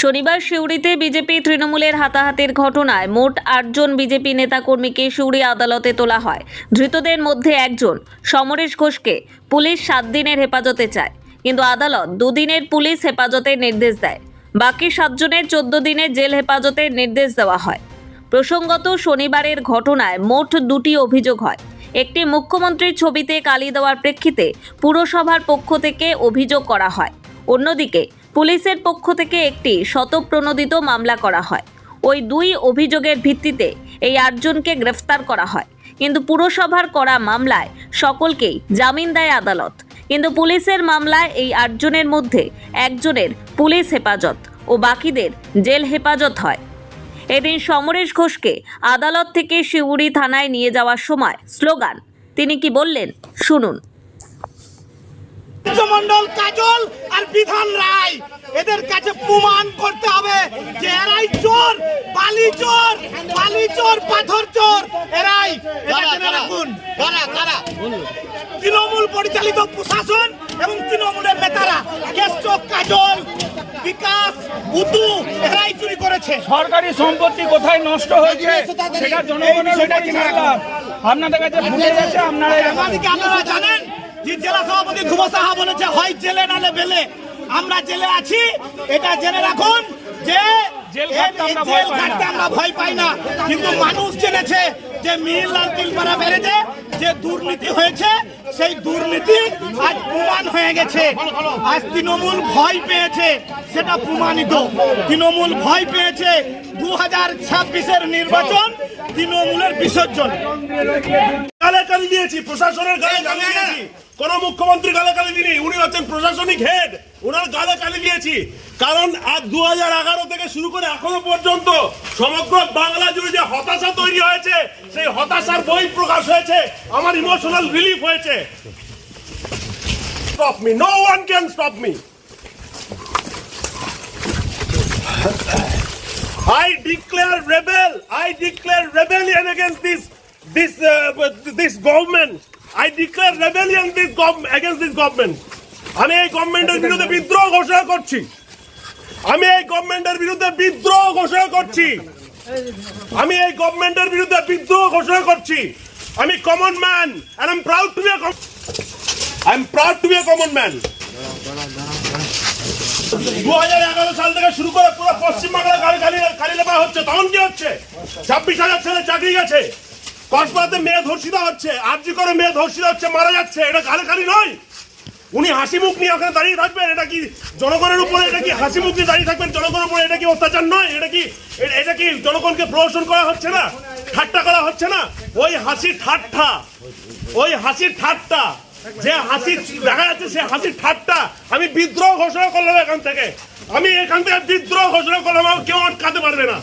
শনিবার সিউড়িতে বিজেপি তৃণমূলের হাতাহাতির ঘটনায় মোট আটজন বিজেপি নেতাকর্মীকে সিউড়ি আদালতে তোলা হয়। ধৃতদের মধ্যে একজন, সমরেশ ঘোষকে পুলিশ সাত দিনের হেফাজতে চায়, কিন্তু আদালত দুদিনের পুলিশ হেফাজতের নির্দেশ দেয়। বাকি সাতজনের চোদ্দ দিনের জেল হেফাজতের নির্দেশ দেওয়া হয়। প্রসঙ্গত শনিবারের ঘটনায় মোট দুটি অভিযোগ হয়। একটি মুখ্যমন্ত্রীর ছবিতে কালি দেওয়ার প্রেক্ষিতে পুরসভার পক্ষ থেকে অভিযোগ করা হয়। অন্যদিকে পুলিশের পক্ষ থেকে একটি শতপ্রণোদিত মামলা করা হয়। ওই দুই অভিযোগের ভিত্তিতে এই আটজনকে গ্রেফতার করা হয়। কিন্তু পুরসভার করা মামলায় সকলকেই জামিন দেয় আদালত। কিন্তু পুলিশের মামলায় এই আটজনের মধ্যে একজনের পুলিশ হেফাজত ও বাকিদের জেল হেফাজত হয়। এদিন সমরেশ ঘোষকে আদালত থেকে শিউড়ি থানায় নিয়ে যাওয়ার সময় স্লোগান, তিনি কি বললেন, শুনুন। মন্ডল কাজল আর বিধান রায়। এদের কাছে প্রমাণ করতে হবে যে এরাই চোর বালি চোর বালি চোর পাথর চোর। এরাই। তৃণমূল পরিচালিত প্রশাসন এবং তৃণমূলের নেতারা কেষ্ট কাজল বিকাশ বুদ্ধু এরাই চুরি করেছে। সরকারি সম্পত্তি কোথায় নষ্ট হয়েছে? সেটা জনগণের আপনাদের কাছে ভুলে গেছে আপনারা জানেন? যে জেলা সভাপতি ধ্রুব সাহা বলেছে হয় জেলে নালে বেলে। আমরা জেলে আছি এটা জেনে রাখুন যে জেল আমরা ভয় পাই না। আমরা ভয় পাই না। কিন্তু মানুষ জেনেছে যে মিহিরলাল তিলপাড়া বেড়েছে যে দুর্নীতি হয়েছে সেই দুর্নীতি আজ প্রমাণ হয়ে গেছে। আজ তৃণমূল ভয় পেয়েছে। সেটা প্রমাণিত। তৃণমূল ভয় পেয়েছে দু হাজার ছাব্বিশের নির্বাচন তৃণমূলের বিসর্জন। গালে কালি দিয়েছি প্রশাসনের গালে কালি দিয়েছি। কোন মুখ্যমন্ত্রী গালে কালি দিনি উনি হচ্ছেন প্রশাসনিক হেড ওনার গালে কালি দিয়েছি। কারণ আজ দুহাজার এগারো থেকে শুরু করে এখনও পর্যন্ত সমগ্র বাংলা জুড়ে যে হতাশা তৈরি হয়েছে সেই হতাশার বই প্রকাশ হয়েছে আমার ইমোশনাল রিলিফ হয়েছে। Stop me no one can stop me I declare rebel. I declare rebellion against this this uh, this government. I declare rebellion this gov- against this government. আমি এই গভর্নমেন্টের বিরুদ্ধে বিদ্রোহ ঘোষণা করছি আমি এই গভর্নমেন্টের বিরুদ্ধে বিদ্রোহ ঘোষণা করছি আমি এই গভর্নমেন্টের বিরুদ্ধে বিদ্রোহ ঘোষণা করছি আমি common man and I'm proud to be a com- I'm proud to be a common man. দু হাজার এগারো শুরু করে পুরো পশ্চিমবাংলা গাড়ি গাড়ি গাড়ি লেপা হচ্ছে, তখন কি হচ্ছে? ছাব্বিশ হাজার ছেলে চাকরি গেছে। কসবাতে মেয়ে ধর্ষিত হচ্ছে আর্জি করে মেয়ে ধর্ষিত হচ্ছে, মারা যাচ্ছে, এটা গালে গাড়ি নয়। উনি হাসি মুখ নিয়ে ওখানে দাঁড়িয়ে থাকবেন, এটা কি জনগণের উপরে, এটা কি হাসি মুখ নিয়ে দাঁড়িয়ে থাকবেন? জনগণের উপরে এটা কি অত্যাচার নয়? এটা কি এটা কি জনগণকে প্রহসন করা হচ্ছে না? ঠাট্টা করা হচ্ছে না? ওই হাসি ঠাট্টা, ওই হাসির ঠাট্টা। যে হাসি দেখা যাচ্ছে সে হাসির ঠাট্টা আমি বিদ্রোহ ঘোষণা করলাম এখান থেকে আমি এখান থেকে বিদ্রোহ ঘোষণা করলাম আমার কেউ আটকাতে পারবে না.